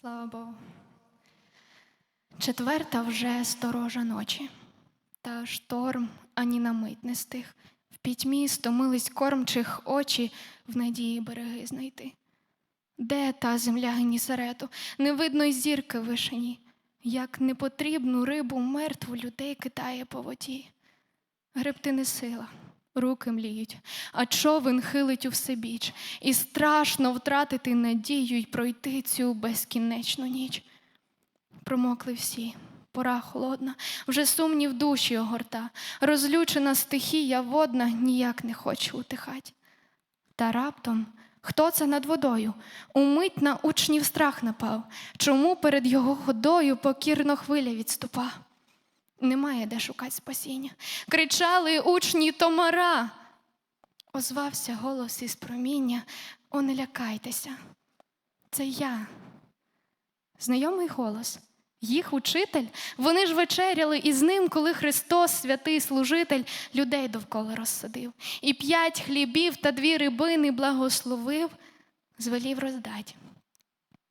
Слава Богу. Четверта вже сторожа ночі, та шторм ані на мить не стих. В пітьмі стомились кормчих очі в надії береги знайти. Де та земля Генісарету? Не видно й зірки вишені, як непотрібну рибу мертву людей китає по воді. Гребти не сила, руки мліють, а човен хилить у всебіч, і страшно втратити надію й пройти цю безкінечну ніч. Промокли всі, пора холодна, вже сумнів душі огорта, розлючена стихія водна ніяк не хоче утихать. Та раптом хто це над водою? Умить на учнів страх напав, чому перед його ходою покірно хвиля відступа? Немає де шукати спасіння. Кричали учні Томара. Озвався голос із проміння. О, не лякайтеся. Це я. Знайомий голос. Їх учитель, вони ж вечеряли із ним, коли Христос, святий служитель, людей довкола розсадив. І п'ять хлібів та дві рибини благословив, звелів роздать.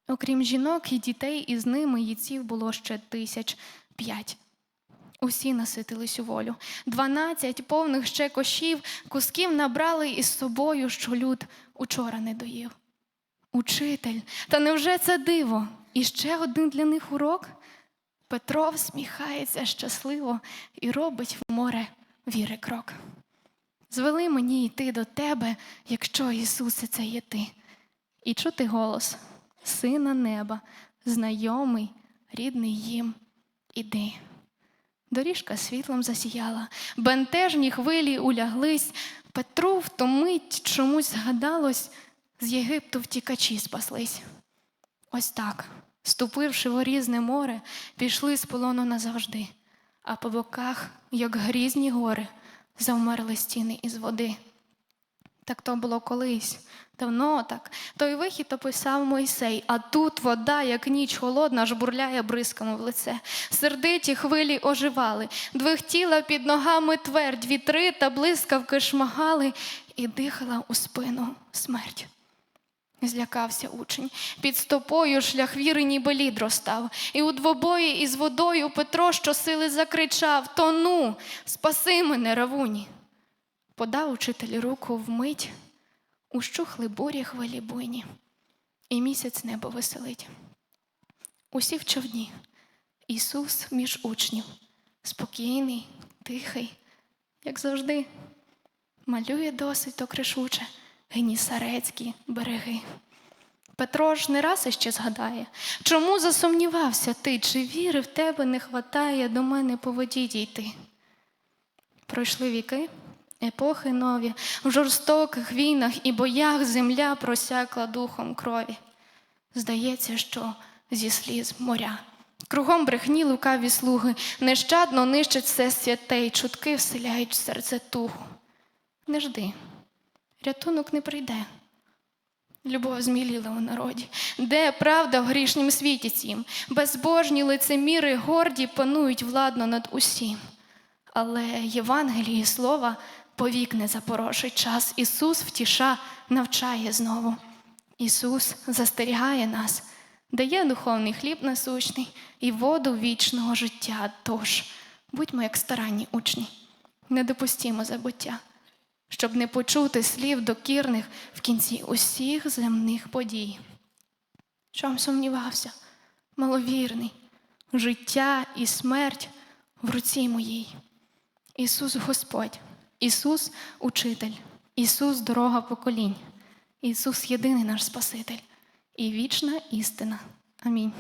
Окрім жінок і дітей, із ними їців було ще тисяч п'ять. Усі наситились у волю. Дванадцять повних ще кошів, кусків набрали із собою, що люд учора не доїв. Учитель, та невже це диво? І ще один для них урок? Петро всміхається щасливо і робить в море віри крок. Звели мені йти до тебе, якщо Ісусе, це є ти, і чути голос Сина неба, знайомий, рідний їм, іди. Доріжка світлом засіяла, бентежні хвилі уляглись. Петру в ту мить чомусь згадалось, з Єгипту втікачі спаслись. Ось так, ступивши в різне море, пішли з полону назавжди, а по боках, як грізні гори, завмерли стіни із води. Так то було колись, давно так. Той вихід описав Мойсей, а тут вода, як ніч холодна, жбурляє бризками в лице. Сердиті хвилі оживали, двихтіла під ногами твердь, вітри та блискавки шмагали, і дихала у спину смерть. Злякався учень. Під стопою шлях віри ніби лід розстав. І у двобої із водою Петро щосили закричав: Тону, спаси мене, равуні. Подав учитель руку вмить, ущухли бурі хвилі буйні, і місяць небо веселить. Усі в човні, Ісус між учнів, спокійний, тихий, як завжди, малює досить то кришуче генісарецькі береги. Петро ж не раз іще згадає, чому засумнівався ти, чи віри в тебе не хватає до мене по воді дійти? Пройшли віки, епохи нові, в жорстоких війнах і боях земля просякла духом крові. Здається, що зі сліз моря. Кругом брехні лукаві слуги, нещадно нищать все святе, й чутки вселяють в серце туху. Не жди, рятунок не прийде. Любов зміліла у народі, де правда в грішнім світі цім, безбожні лицеміри горді панують владно над усім. Але Євангелії слова повік не запорошить час. Ісус втіша навчає знову. Ісус застерігає нас, дає духовний хліб насущний і воду вічного життя. Тож будьмо як старанні учні, не допустімо забуття, щоб не почути слів докірних в кінці усіх земних подій. Чом сумнівався, маловірний, життя і смерть в руці моїй. Ісус Господь, Ісус Учитель, Ісус дорога поколінь, Ісус єдиний наш Спаситель і вічна істина. Амінь.